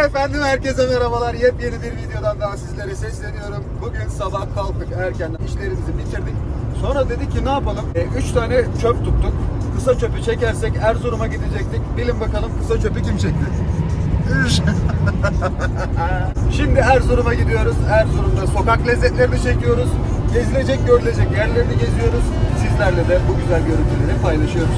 Efendim herkese merhabalar. Yepyeni bir videodan daha sizlere sesleniyorum. Bugün sabah kalktık erkenden işlerimizi bitirdik. Sonra dedik ki ne yapalım? E, üç tane çöp tuttuk. Kısa çöpü çekersek Erzurum'a gidecektik. Bilin bakalım kısa çöpü kim çekti? Şimdi Erzurum'a gidiyoruz. Erzurum'da sokak lezzetlerini çekiyoruz. Gezilecek, görülecek yerlerini geziyoruz. Sizlerle de bu güzel görüntüleri paylaşıyoruz.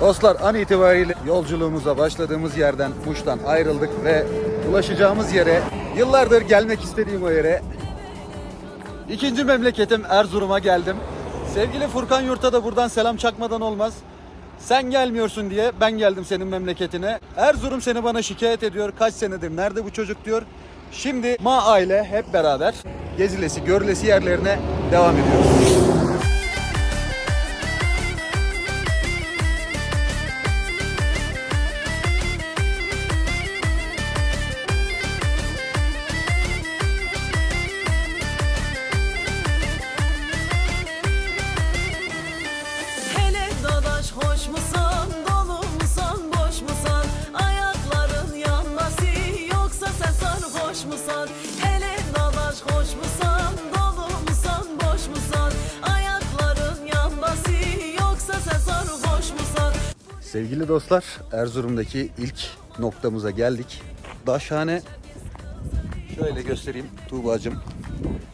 Dostlar an itibariyle yolculuğumuza başladığımız yerden Muş'tan ayrıldık ve ulaşacağımız yere yıllardır gelmek istediğim o yere ikinci memleketim Erzurum'a geldim. Sevgili Furkan Yurt'a da buradan selam çakmadan olmaz. Sen gelmiyorsun diye ben geldim senin memleketine. Erzurum seni bana şikayet ediyor. Kaç senedir nerede bu çocuk diyor. Şimdi Ma aile hep beraber gezilesi, görülesi yerlerine devam ediyoruz. Sevgili dostlar, Erzurum'daki ilk noktamıza geldik. Daşhane, şöyle göstereyim Tuğba'cığım.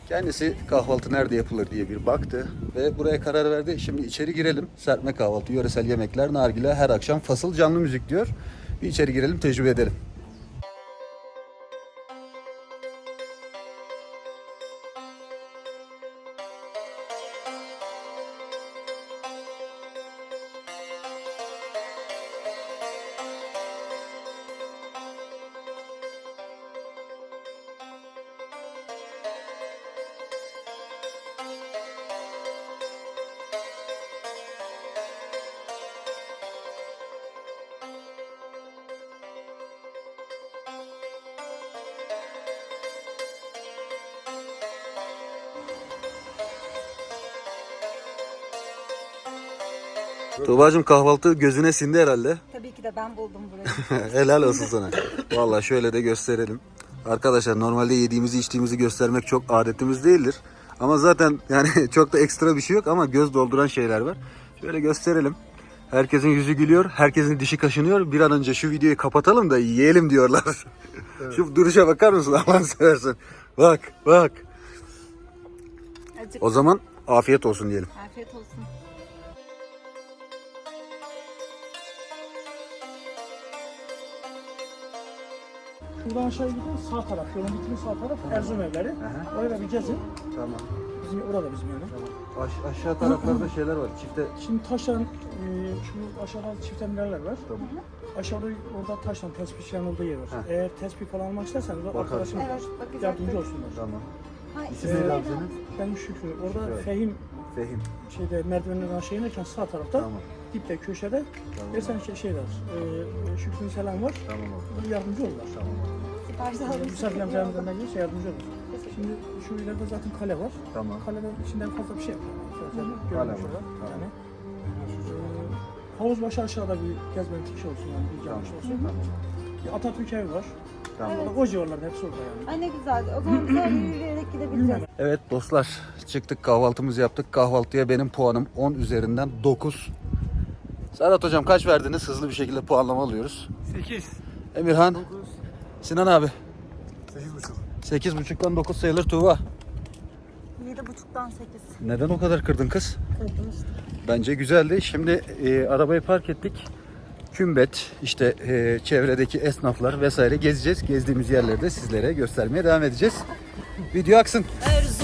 Kendisi kahvaltı nerede yapılır diye bir baktı ve buraya karar verdi. Şimdi içeri girelim. Serpme kahvaltı, yöresel yemekler, nargile, her akşam fasıl canlı müzik diyor. Bir içeri girelim, tecrübe edelim. Tuğba'cığım kahvaltı gözüne sindi herhalde. Tabii ki de ben buldum burayı. Helal olsun sana. Vallahi şöyle de gösterelim. Arkadaşlar normalde yediğimizi içtiğimizi göstermek çok adetimiz değildir. Ama zaten yani çok da ekstra bir şey yok ama göz dolduran şeyler var. Şöyle gösterelim. Herkesin yüzü gülüyor, herkesin dişi kaşınıyor. Bir an önce şu videoyu kapatalım da yiyelim diyorlar. şu duruşa bakar mısın Allah'ını seversen. Bak, bak. Acık. O zaman afiyet olsun diyelim. Afiyet olsun. Buradan aşağı gidin sağ taraf, yolun bittiği sağ taraf Erzurum evleri. Oraya bir gezin. Tamam. Bizim orada bizim ev. aşağı taraflarda şeyler var. Çifte Şimdi taştan e, şu aşağıda çift emirler var. Tamam. Aşağıda orada taştan tespihçilerin olduğu yer var. Heh. Eğer tespih falan almak isterseniz Bakarız. arkadaşım Evet, bakacaktık. yardımcı olsunlar. Tamam. Ha, İsim neydi abi senin? Ben Şükrü. Orada Evet. Fehim Fehim. şeyde merdivenlerden aşağı inerken sağ tarafta Tamam. Dipte köşede Tamam. dersen şey, şey var. E, Şükrü'nün selam var. Tamam abi. Yardımcı olurlar. Tamam abi. Sipariş alırız. Misafirlerimiz yanımızdan gelirse yardımcı olur. Şimdi şu ileride zaten kale var. Tamam. Kaleden içinden fazla bir şey. Sadece Kale görmüş var, tamam. Yani. Ee, havuz başı aşağıda bir gezmelik şey olsun yani bir gelmiş olsun. Bir Atatürk evi var. Tamam. O civarlarda hepsi orada yani. Ay ne güzel. O zaman öyle yürüyerek gidebileceğiz. Evet dostlar çıktık kahvaltımızı yaptık. Kahvaltıya benim puanım 10 üzerinden 9. Serhat hocam kaç verdiniz? Hızlı bir şekilde puanlama alıyoruz. 8. Emirhan, Sinan abi. 8,5. 8.5'tan 9 sayılır Tuğba. Yedi buçuktan sekiz. Neden o kadar kırdın kız? Kırdım işte. Bence güzeldi. Şimdi e, arabayı park ettik. Kümbet, işte e, çevredeki esnaflar vesaire gezeceğiz. Gezdiğimiz yerleri de sizlere göstermeye devam edeceğiz. Video aksın. Erzurum'a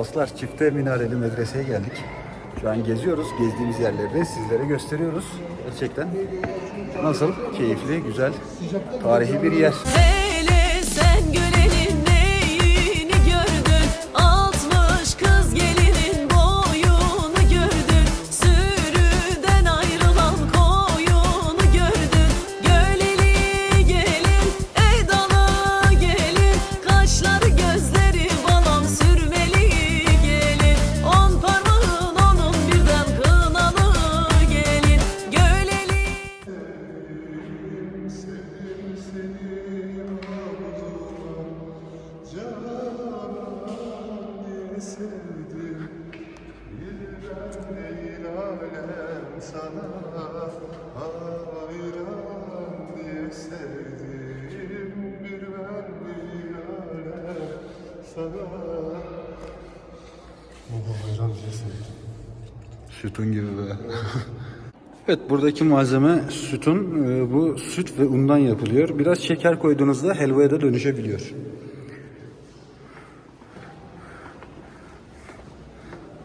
Dostlar çifte minareli medreseye geldik. Şu an geziyoruz. Gezdiğimiz yerleri de sizlere gösteriyoruz. Gerçekten nasıl? Keyifli, güzel, tarihi bir yer. Hele sana Hayran diye sevdim Bir ben bir alem sana Baba hayran diye sevdim Sütun gibi be. evet buradaki malzeme sütun. Ee, Bu süt ve undan yapılıyor. Biraz şeker koyduğunuzda helvaya da dönüşebiliyor.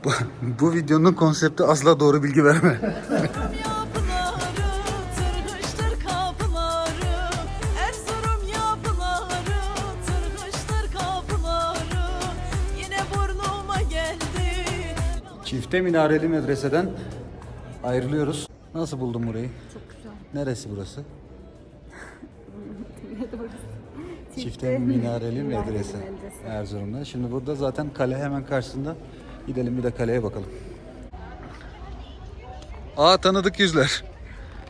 Bu, bu videonun konsepti asla doğru bilgi verme. yapıları, tırhıştır kapıları Erzurum yapıları, tırhıştır kapıları Yine burnuma geldi Çifte minareli medreseden ayrılıyoruz. Nasıl buldun burayı? Çok güzel. Neresi burası? Çifte minareli medrese. Erzurum'da. Şimdi burada zaten kale hemen karşısında. Gidelim bir de kaleye bakalım. Aa tanıdık yüzler.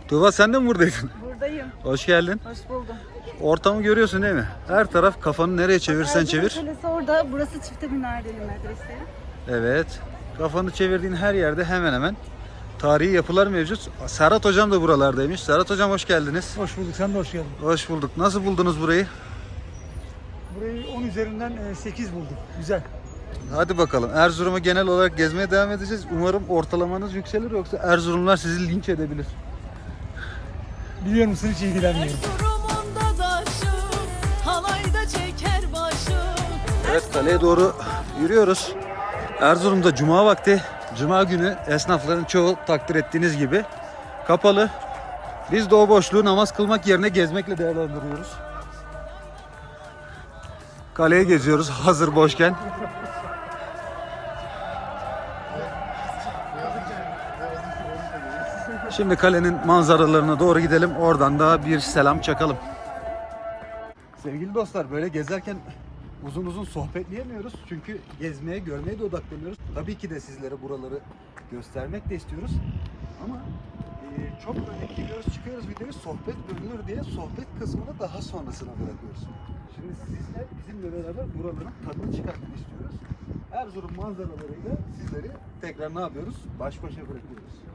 Tuğba sen de mi buradaydın? Buradayım. Hoş geldin. Hoş buldum. Ortamı görüyorsun değil mi? Her taraf kafanı nereye çevirsen Erzurum çevir. Kalesi orada. Burası çifte minareli medrese. Evet. Kafanı çevirdiğin her yerde hemen hemen tarihi yapılar mevcut. Serhat hocam da buralardaymış. Serhat hocam hoş geldiniz. Hoş bulduk. Sen de hoş geldin. Hoş bulduk. Nasıl buldunuz burayı? Burayı 10 üzerinden 8 buldum. Güzel. Hadi bakalım. Erzurum'u genel olarak gezmeye devam edeceğiz. Umarım ortalamanız yükselir yoksa Erzurumlar sizi linç edebilir. Biliyor musun hiç ilgilenmiyorum. Erzurum'un da daşı, halayda çeker başı Evet kaleye doğru yürüyoruz. Erzurum'da cuma vakti, cuma günü esnafların çoğu takdir ettiğiniz gibi kapalı. Biz de o boşluğu namaz kılmak yerine gezmekle değerlendiriyoruz. Kaleye geziyoruz hazır boşken. Şimdi kalenin manzaralarına doğru gidelim. Oradan da bir selam çakalım. Sevgili dostlar böyle gezerken uzun uzun sohbetleyemiyoruz. Çünkü gezmeye, görmeye de odaklanıyoruz. Tabii ki de sizlere buraları göstermek de istiyoruz. Ama e, çok böyle giriyoruz çıkıyoruz videoyu sohbet bölünür diye sohbet kısmını daha sonrasına bırakıyoruz. Şimdi sizle bizimle beraber buraların tadını çıkartmak istiyoruz. Erzurum manzaralarıyla sizleri tekrar ne yapıyoruz? Baş başa bırakıyoruz.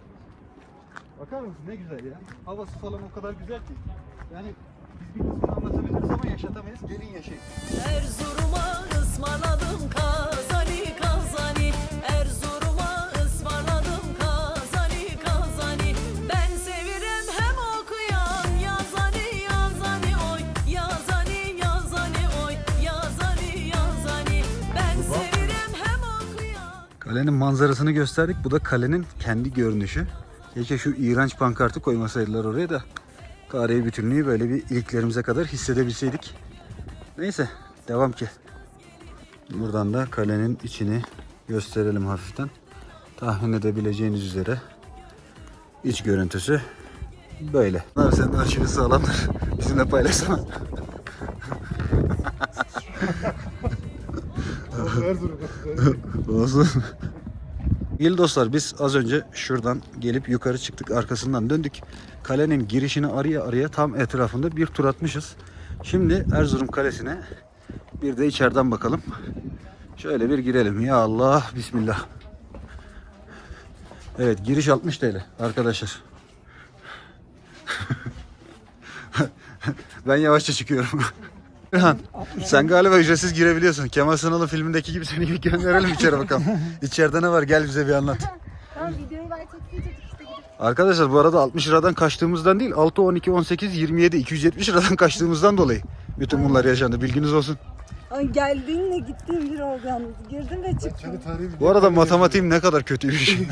Bakar mısın ne güzel ya. Havası falan o kadar güzel ki. Yani biz bir kısmını anlatabiliriz ama yaşatamayız. Gelin yaşayın. Erzurum'a ısmarladım kazani kazani Erzurum'a ısmarladım kazani kazani Ben severim hem okuyan yazani yazani oy Yazani yazani oy Yazani yazani Ben severim hem okuyan Kalenin manzarasını gösterdik. Bu da kalenin kendi görünüşü. Keşke şu iğrenç pankartı koymasaydılar oraya da tarihi bütünlüğü böyle bir iliklerimize kadar hissedebilseydik. Neyse devam ki. Buradan da kalenin içini gösterelim hafiften. Tahmin edebileceğiniz üzere iç görüntüsü böyle. Bunlar senin arşivi sağlamdır. Bizimle paylaşsana. Olsun. İyi dostlar biz az önce şuradan gelip yukarı çıktık arkasından döndük. Kalenin girişini araya araya tam etrafında bir tur atmışız. Şimdi Erzurum Kalesi'ne bir de içeriden bakalım. Şöyle bir girelim. Ya Allah Bismillah. Evet giriş 60 TL arkadaşlar. ben yavaşça çıkıyorum. İlhan, sen galiba ücretsiz girebiliyorsun. Kemal Sunal'ın filmindeki gibi seni bir gönderelim içeri bakalım. İçeride ne var gel bize bir anlat. Tamam videoyu ben çekmeyecek işte gidip. Arkadaşlar bu arada 60 liradan kaçtığımızdan değil 6, 12, 18, 27, 270 liradan kaçtığımızdan dolayı bütün bunlar yaşandı bilginiz olsun. Ay geldiğinle gittiğim bir oldu yalnız. Girdim ve çıktım. Bu arada matematiğim ne kadar kötüymüş. 240.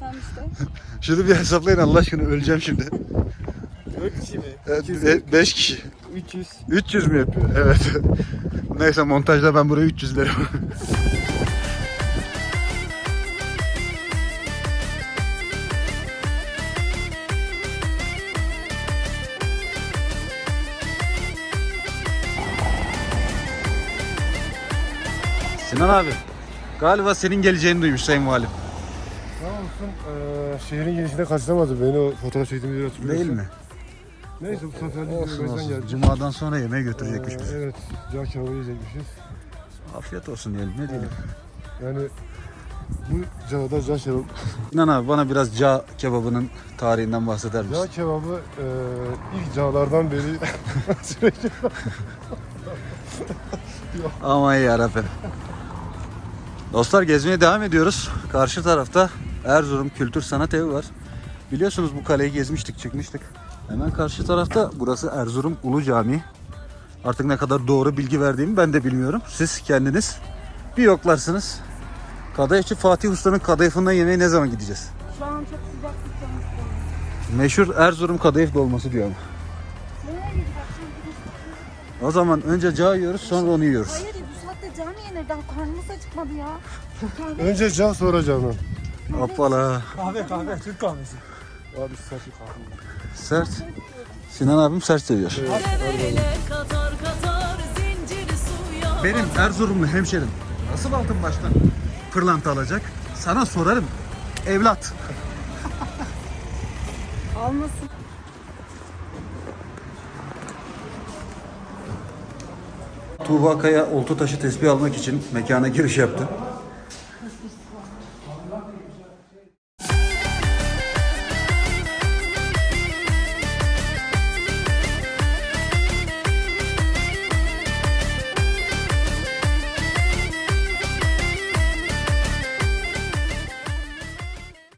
Tam işte. Şunu bir hesaplayın Allah aşkına öleceğim şimdi. 4 kişi mi? 5 kişi. 300. 300 mü yapıyor? Evet. Neyse montajda ben buraya 300 derim. Sinan abi, galiba senin geleceğini duymuş Sayın Valim. Sağ olsun eee, şehrin girişinde karşılamadı beni o fotoğraf çektiğimiz hatırlıyorsun. Değil mi? Neyse bu sefer de Olsun olsun. geldik. Cuma'dan sonra yemeğe götürecekmiş Eee, bizi. evet, cağ kebabı yiyecekmişiz. Afiyet olsun diyelim, ne diyelim. Yani bu cağda cağ kebabı, Sinan abi bana biraz ca kebabının tarihinden bahseder misin? cağ kebabı eee, ilk cağlardan beri sürekli Aman yarabbim. Dostlar gezmeye devam ediyoruz. Karşı tarafta Erzurum Kültür Sanat Evi var. Biliyorsunuz bu kaleyi gezmiştik, çıkmıştık. Hemen karşı tarafta burası Erzurum Ulu Camii. Artık ne kadar doğru bilgi verdiğimi ben de bilmiyorum. Siz kendiniz bir yoklarsınız. Kadayıfçı Fatih Usta'nın kadayıfından yemeğe ne zaman gideceğiz? Şu an çok sıcak sıcak. Meşhur Erzurum kadayıf dolması diyor ama. O zaman önce cağ yiyoruz sonra onu yiyoruz. Hayır bu saatte cam yenir. Daha karnımız acıkmadı ya. Önce cağ sonra canan. Hoppala. Kahve kahve Türk kahvesi. Abi sert bir kahve. Sert. Sinan abim sert seviyor. Suya Benim Erzurumlu hemşerim nasıl altın baştan pırlanta alacak? Sana sorarım evlat. almasın. Tuğba Kaya oltu taşı tespih almak için mekana giriş yaptı.